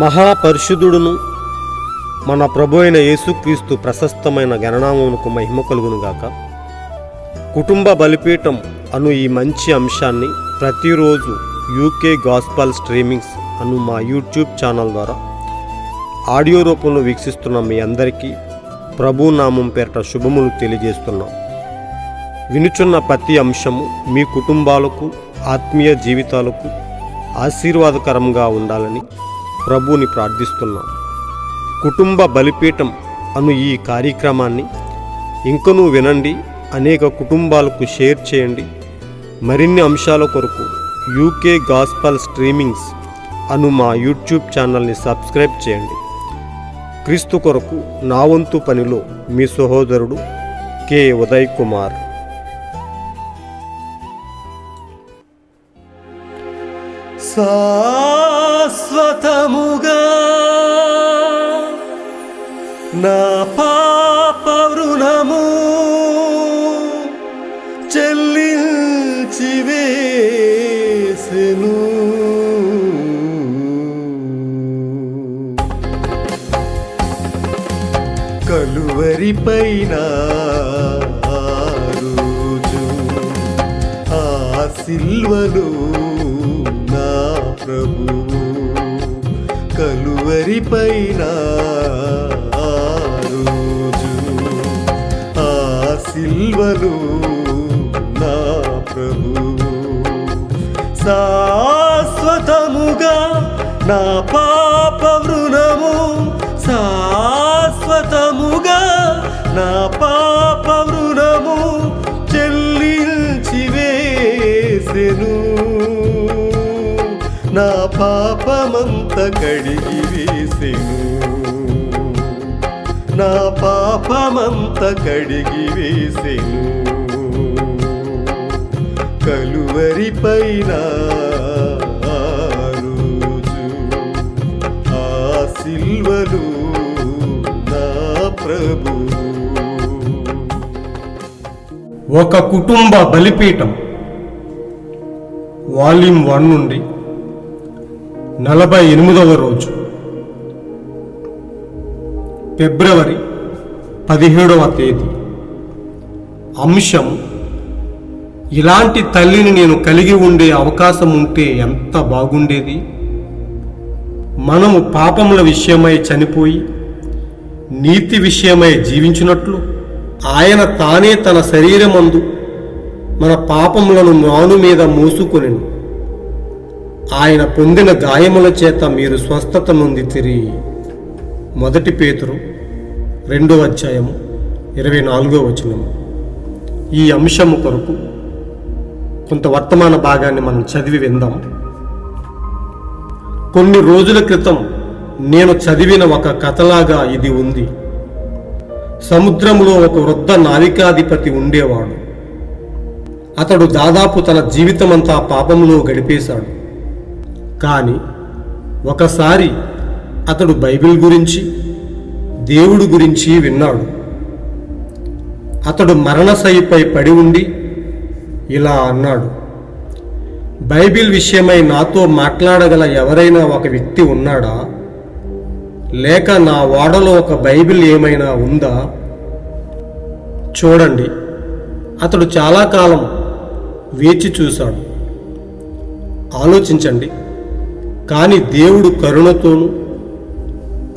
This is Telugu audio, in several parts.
మహాపరిశుద్ధుడును. మన ప్రభు అయిన యేసుక్రీస్తు ప్రశస్తమైన గణనామమునకు మహిమ కలుగునుగాక కుటుంబ బలిపీఠం అను ఈ మంచి అంశాన్ని ప్రతిరోజు యూకే గాస్పల్ స్ట్రీమింగ్స్ అను మా యూట్యూబ్ ఛానల్ ద్వారా ఆడియో రూపంలో వీక్షిస్తున్న మీ అందరికీ ప్రభు నామం పేరట శుభములు తెలియజేస్తున్నాం. వినుచున్న ప్రతి అంశము మీ కుటుంబాలకు ఆత్మీయ జీవితాలకు ఆశీర్వాదకరంగా ఉండాలని ప్రభువుని ప్రార్థిస్తున్నాం. కుటుంబ బలిపీఠం అను ఈ కార్యక్రమాన్ని ఇంకనూ వినండి అనేక కుటుంబాలకు షేర్ చేయండి. మరిన్ని అంశాల కొరకు యూకే గాస్పల్ స్ట్రీమింగ్స్ అను మా యూట్యూబ్ ఛానల్ని సబ్స్క్రైబ్ చేయండి. క్రీస్తు కొరకు నా వంతు పనిలో మీ సహోదరుడు కె. ఉదయ్ కుమార్. శాశ్వతముగా. నా పాప రుణము చెల్లించి వేసెను కలువరి పైన ఆ రోజు ఆ సిల్వలు నా ప్రభువు. కలువరి పైన రోజు ఆ సిల్వలు నా ప్రభు. శాశ్వతముగా నా పాప వృణము శాశ్వతముగా నా పాప పాపమంత కడిగి వేసెను. నా పాపమంత కడిగి వేసెను. కలువరిపైన ఆ రోజు ఆ సిల్వలు నా ప్రభు. ఒక కుటుంబ బలిపీఠం వాల్యూమ్ వన్ నుండి నలభై ఎనిమిదవ రోజు. ఫిబ్రవరి పదిహేడవ తేదీ. అంశం ఇలాంటి తల్లిని నేను కలిగి ఉండే అవకాశం ఉంటే ఎంత బాగుండేది? మనము పాపముల విషయమై చనిపోయి నీతి విషయమై జీవించినట్లు ఆయన తానే తన శరీరమందు మన పాపములను మాను మీద మోసుకొనెను. ఆయన పొందిన గాయముల చేత మీరు స్వస్థత నుండి తిరిగి. మొదటి పేతురు రెండో అధ్యాయము ఇరవై నాలుగో వచనము. ఈ అంశము కొరకు కొంత వర్తమాన భాగాన్ని మనం చదివి విందాం. కొన్ని రోజుల క్రితం నేను చదివిన ఒక కథలాగా ఇది ఉంది. సముద్రంలో ఒక వృద్ధ నావికాధిపతి ఉండేవాడు. అతడు దాదాపు తన జీవితమంతా పాపంలో గడిపేశాడు. కానీ ఒకసారి అతడు బైబిల్ గురించి దేవుడు గురించి విన్నాడు. అతడు మరణశైపై పడి ఉండి ఇలా అన్నాడు బైబిల్ విషయమై నాతో మాట్లాడగల ఎవరైనా ఒక వ్యక్తి ఉన్నాడా? లేక నా ఓడలో ఒక బైబిల్ ఏమైనా ఉందా? చూడండి అతడు చాలా కాలం వేచి చూశాడు. ఆలోచించండి. కానీ దేవుడు కరుణతోనూ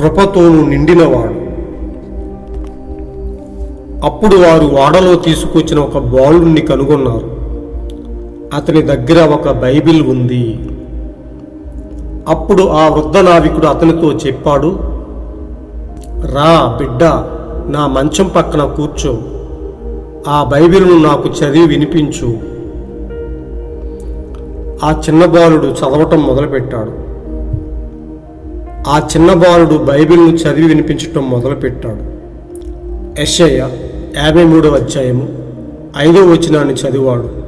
కృపతోనూ నిండినవాడు. అప్పుడు వారు ఓడలో తీసుకొచ్చిన ఒక బాలుణ్ణి కనుగొన్నారు. అతని దగ్గర ఒక బైబిల్ ఉంది. అప్పుడు ఆ వృద్ధ నావికుడు అతనితో చెప్పాడు రా బిడ్డ నా మంచం పక్కన కూర్చో. ఆ బైబిల్ను నాకు చదివి వినిపించు. ఆ చిన్న బాలుడు చదవటం మొదలుపెట్టాడు. ఆ చిన్న బాలుడు బైబిల్ను చదివి వినిపించటం మొదలుపెట్టాడు. యశయ్య యాభై మూడవ అధ్యాయము ఐదో వచనాన్ని చదివాడు.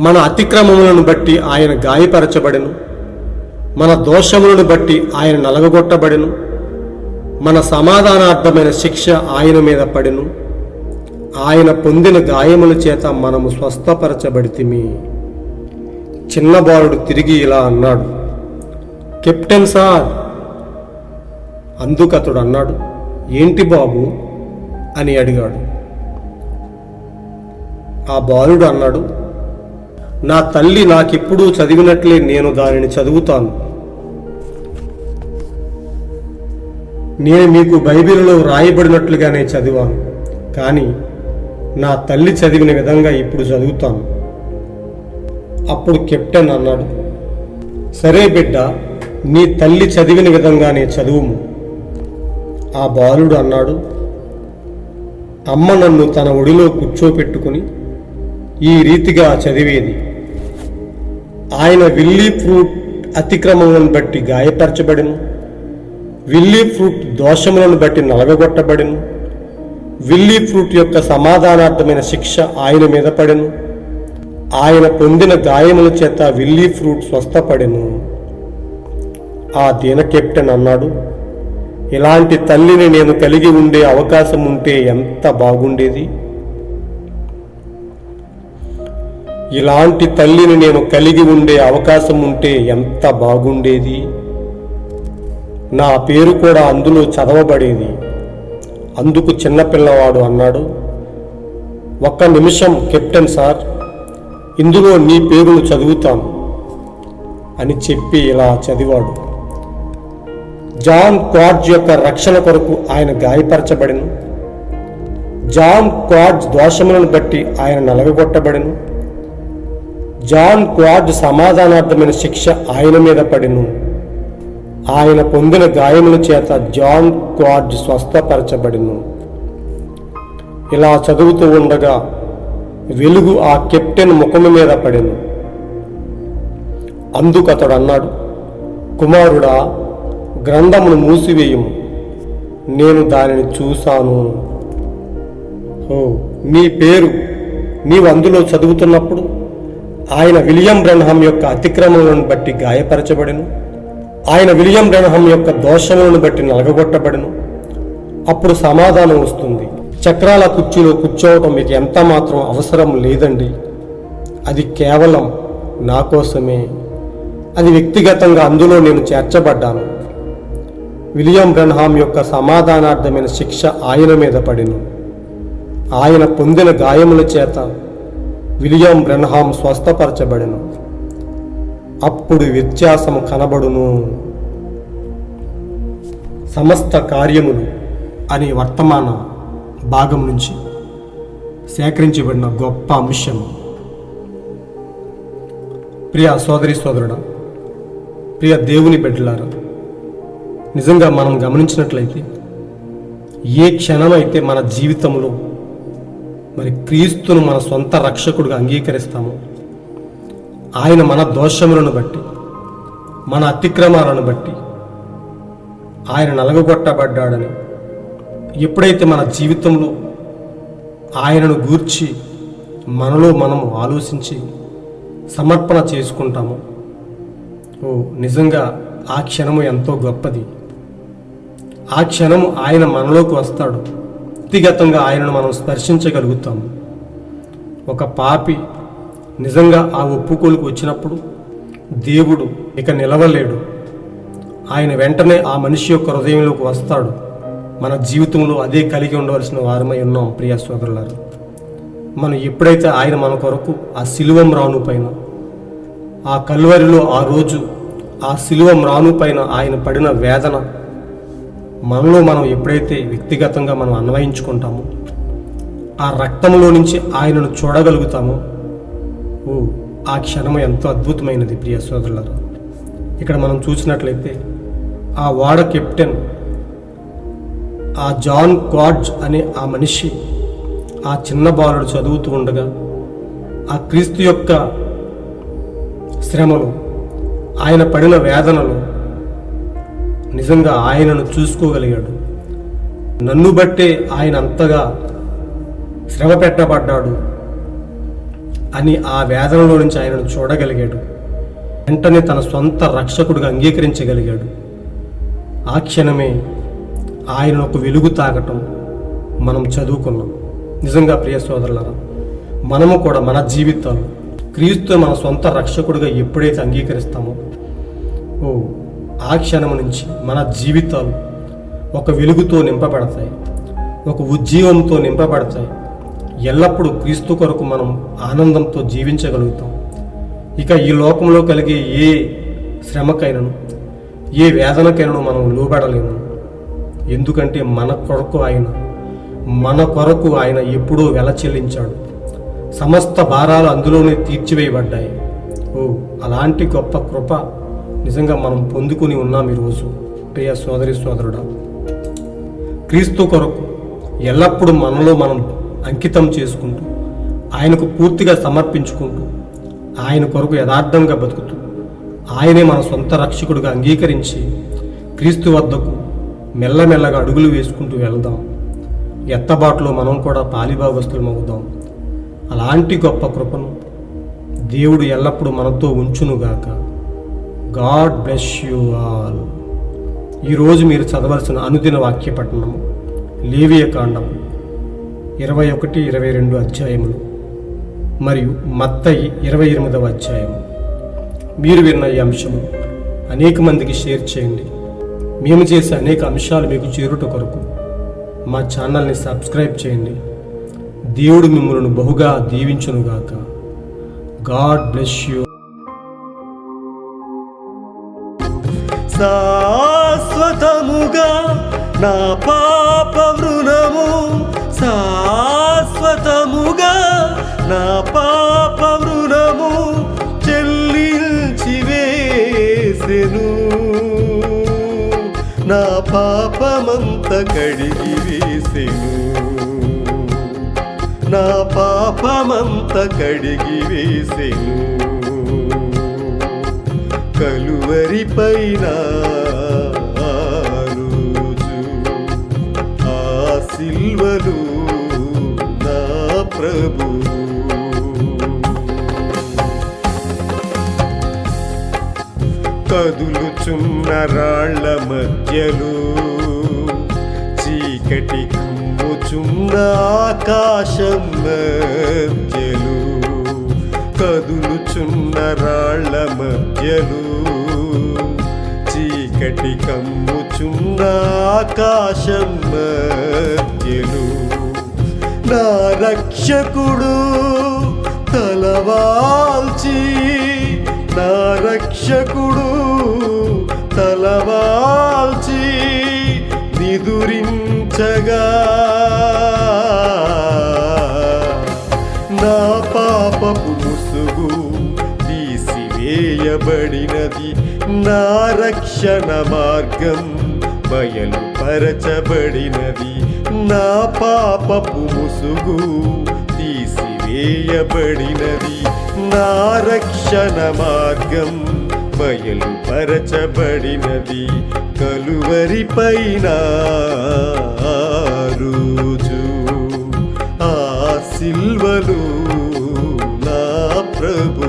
మన అతిక్రమములను బట్టి ఆయన గాయపరచబడెను. మన దోషములను బట్టి ఆయన నలగగొట్టబడెను. మన సమాధానార్థమైన శిక్ష ఆయన మీద పడెను. ఆయన పొందిన గాయముల చేత మనము స్వస్థపరచబడితిమి. చిన్న బాలుడు తిరిగి ఇలా అన్నాడు కెప్టెన్ సార్! అందుకు అతడు అన్నాడు ఏంటి బాబు? అని అడిగాడు. ఆ బాలుడు అన్నాడు నా తల్లి నాకెప్పుడూ చదివినట్లే నేను దానిని చదువుతాను. నేను మీకు బైబిల్లో రాయబడినట్లుగానే చదివాను. కానీ నా తల్లి చదివిన విధంగా ఇప్పుడు చదువుతాను. అప్పుడు కెప్టెన్ అన్నాడు సరే బిడ్డ నీ తల్లి చదివిన విధంగానే చదువుము. ఆ బాలుడు అన్నాడు అమ్మ నన్ను తన ఒడిలో కూర్చోపెట్టుకుని ఈ రీతిగా చదివేది. ఆయన విల్లీ ఫ్రూట్ అతిక్రమములను బట్టి గాయపరచబడిను విల్లీ ఫ్రూట్ దోషములను బట్టి నలగగొట్టబడిను విల్లీ ఫ్రూట్ యొక్క సమాధానార్థమైన శిక్ష ఆయన మీద పడెను. ఆయన పొందిన గాయముల చేత విల్లీ ఫ్రూట్ స్వస్థపడెను. ఆ దీన కెప్టెన్ అన్నాడు ఇలాంటి తల్లిని నేను కలిగి ఉండే అవకాశం ఉంటే ఎంత బాగుండేది? ఇలాంటి తల్లిని నేను కలిగి ఉండే అవకాశం ఉంటే ఎంత బాగుండేది? నా పేరు కూడా అందులో చదవబడేది. అందుకు చిన్నపిల్లవాడు అన్నాడు ఒక్క నిమిషం కెప్టెన్ సార్. ఇందులో నీ పేరును చదువుతాను అని చెప్పి ఇలా చదివాడు. జాన్ క్వాడ్జ్ యొక్క రక్షణ కొరకు ఆయన గాయపరచబడిను. జాన్ క్వాడ్జ్ దోషములను బట్టి ఆయన నలగగొట్టబడిను. జాన్ క్వాడ్జ్ సమాధానార్థమైన శిక్ష ఆయన మీద పడిను. ఆయన పొందిన గాయముల చేత జాన్ క్వార్డ్ స్వస్థపరచబడిను. ఇలా చదువుతూ ఉండగా వెలుగు ఆ కెప్టెన్ ముఖము మీద పడెను. అందుకు అతడు అన్నాడు కుమారుడా గ్రంథమును మూసివేయము. నేను దానిని చూశాను. ఓ నీ పేరు నీవు అందులో చదువుతున్నప్పుడు ఆయన విలియం బ్రహ్మం యొక్క అతిక్రమములను బట్టి గాయపరచబడెను. ఆయన విలియం బ్రహ్మం యొక్క దోషములను బట్టి నలగగొట్టబడెను. అప్పుడు సమాధానం వస్తుంది. చక్రాల కుర్చీలో కూర్చోవటం మీకు ఎంత మాత్రం అవసరం లేదండి. అది కేవలం నా కోసమే. అది వ్యక్తిగతంగా అందులో నేను చేర్చబడ్డాను. విలియం బ్రన్హామ్ యొక్క సమాధానార్థమైన శిక్ష ఆయన మీద పడిను. ఆయన పొందిన గాయముల చేత విలియం బ్రన్హామ్ స్వస్థపరచబడిను. అప్పుడు వ్యత్యాసము కనబడును. సమస్త కార్యములు అనే వర్తమాన భాగం నుంచి సేకరించబడిన గొప్ప అంశం ప్రియ సోదరి సోదరుడా ప్రియ దేవుని బిడ్డలారా నిజంగా మనం గమనించినట్లయితే ఏ క్షణమైతే మన జీవితంలో మరి క్రీస్తును మన సొంత రక్షకుడిగా అంగీకరిస్తామో ఆయన మన దోషములను బట్టి మన అతిక్రమాలను బట్టి ఆయన నలగగొట్టబడ్డాడని ఎప్పుడైతే మన జీవితంలో ఆయనను గూర్చి మనలో మనము ఆలోచించి సమర్పణ చేసుకుంటామో ఓ నిజంగా ఆ క్షణము ఎంతో గొప్పది. ఆ క్షణము ఆయన మనలోకి వస్తాడు. వ్యక్తిగతంగా ఆయనను మనం స్పర్శించగలుగుతాము. ఒక పాపి నిజంగా ఆ ఒప్పుకోలుకు వచ్చినప్పుడు దేవుడు ఇక నిలవలేడు. ఆయన వెంటనే ఆ మనిషి యొక్క హృదయంలోకి వస్తాడు. మన జీవితంలో అదే కలిగి ఉండవలసిన వారమై ఉన్నాం ప్రియా సోదరులారు. మనం ఎప్పుడైతే ఆయన మన కొరకు ఆ శిలువం రాను పైన ఆ కల్వరిలో ఆ రోజు ఆ శిలువం రాను పైన ఆయన పడిన వేదన మనలో మనం ఎప్పుడైతే వ్యక్తిగతంగా మనం అన్వయించుకుంటామో ఆ రక్తంలో నుంచి ఆయనను చూడగలుగుతామో ఆ క్షణము ఎంతో అద్భుతమైనది ప్రియ సోదరులారా. ఇక్కడ మనం చూసినట్లయితే ఆ వాడ కెప్టెన్ ఆ జాన్ క్వాడ్జ్ అనే ఆ మనిషి ఆ చిన్న బాలుడు చదువుతూ ఉండగా ఆ క్రీస్తు యొక్క శ్రమలు ఆయన పడిన వేదనలు నిజంగా ఆయనను చూసుకోగలిగాడు. నన్ను బట్టే ఆయన అంతగా శ్రమ పెట్టబడ్డాడు. అని ఆ వేదనలో నుంచి ఆయనను చూడగలిగాడు. వెంటనే తన సొంత రక్షకుడిగా అంగీకరించగలిగాడు. ఆ క్షణమే ఆయన ఒక వెలుగు తాగటం మనం చదువుకున్నాం. నిజంగా ప్రియ సోదరులారా మనము కూడా మన జీవితాలు క్రీస్తు మన సొంత రక్షకుడిగా ఎప్పుడైతే అంగీకరిస్తామో ఓ ఆ క్షణం నుంచి మన జీవితాలు ఒక వెలుగుతో నింపబడతాయి. ఒక ఉజ్జీవంతో నింపబడతాయి. ఎల్లప్పుడూ క్రీస్తు కొరకు మనం ఆనందంతో జీవించగలుగుతాం. ఇక ఈ లోకంలో కలిగే ఏ శ్రమకైనను ఏ వేదనకైనను మనం లోబడలేము. ఎందుకంటే మన కొరకు ఆయన మన కొరకు ఆయన ఎప్పుడూ వెల చెల్లించాడు. సమస్త భారాలు అందులోనే తీర్చివేయబడ్డాయి. ఓ అలాంటి గొప్ప కృప నిజంగా మనం పొందుకుని ఉన్నాం ఈరోజు. ప్రియ సోదరి సోదరుడా క్రీస్తు కొరకు ఎల్లప్పుడూ మనలో మనం అంకితం చేసుకుంటూ ఆయనకు పూర్తిగా సమర్పించుకుంటూ ఆయన కొరకు యథార్థంగా బతుకుతూ ఆయనే మన సొంత రక్షకుడిగా అంగీకరించి క్రీస్తు వద్దకు మెల్లమెల్లగా అడుగులు వేసుకుంటూ వెళ్దాం. ఎత్తబాటులో మనం కూడా పాలిభాగస్తులం అవుదాం. అలాంటి గొప్ప కృపను దేవుడు ఎల్లప్పుడూ మనతో ఉంచునుగాక. God bless you all. ఈరోజు మీరు చదవలసిన అనుదిన వాక్య పట్టణము లేవియ కాండము ఇరవై ఒకటి ఇరవై రెండు అధ్యాయములు మరియు మత్తయి ఇరవై ఎనిమిదవ అధ్యాయము. మీరు విన్న ఈ అంశము అనేక మందికి షేర్ చేయండి. మేము చేసే అనేక అంశాలు మీకు చేరుట కొరకు మా ఛానల్ని సబ్స్క్రైబ్ చేయండి. దేవుడు మిమ్మల్ని బహుగా దీవించునుగాక. God bless you. శాశ్వతముగా నా పాప వృణము సా నా పాప వృణము చెల్లించి వేసెను నా పాపమంత కడిగి వేసెను నా పాపమంత కడిగి వేసెను కలువరిపైన ఆ రోజు ఆ సిల్వలు నా ప్రభు కదులుచున్న రాళ్ళ మధ్యలో చీకటి కమ్ముచున్న ఆకాశం మధ్యలో కదులుచున్న రాళ్ళ మధ్యలో చీకటి కమ్ముచున్న ఆకాశం మధ్యలో నా రక్షకుడు తలవాల్చి రక్షకుడు తలవాల్చి నిదురించగా. నా పాపపు ముసుగు తీసివేయబడినది. నా రక్షణ మార్గం బయలుపరచబడినది. నా పాపపు ముసుగు తీసివేయబడినది. నా రక్షణ మార్గం బయలుపరచబడినది కలువరి పైన రోజు. ఆ సిల్వలు నా ప్రభు.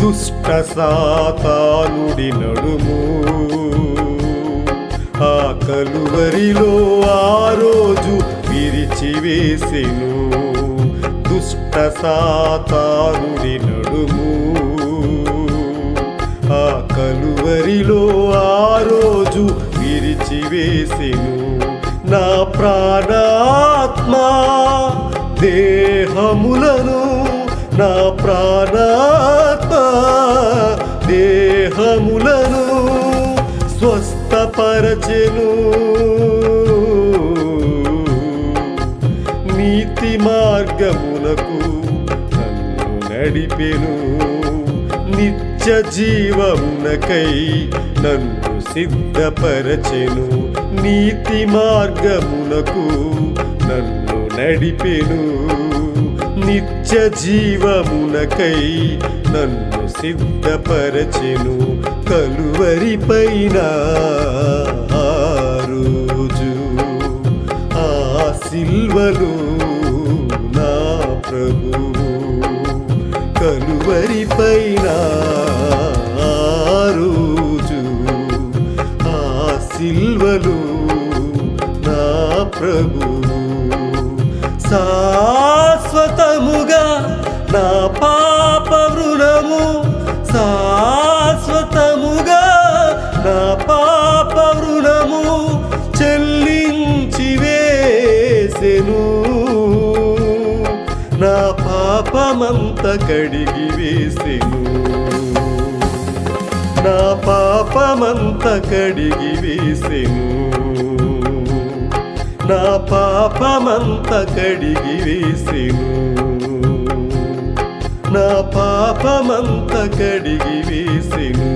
దుష్ట సాతానుడి నడుము. ఆ కలువరిలో ఆ రోజు విరిచివేసెను దుష్ట సాతానుడి నడుము. ఆ కలువరిలో ఆ రోజు విరిచివేసెను. నా ప్రాణాత్మ దేహములను నా ప్రాణాత్మ దేహములను స్వస్థపరచెను. నీతి మార్గమునకు నన్ను నడిపెను. నిత్య జీవమునకై నన్ను సిద్ధపరచెను. నీతి మార్గమునకు నన్ను నడిపెను. నిత్య జీవమునకై నన్ను సిద్ధపరచెను. కలువరి సిల్వలు నా ప్రభు కలువరి పైన రోజు ఆ సిల్వలు నా ప్రభు శాశ్వతముగా నా పా నా పాపమంత కడిగి వేసెను నా పాపమంత కడిగి వేసెను నా పాపమంత కడిగి వేసెను నా పాపమంత కడిగి వేసెను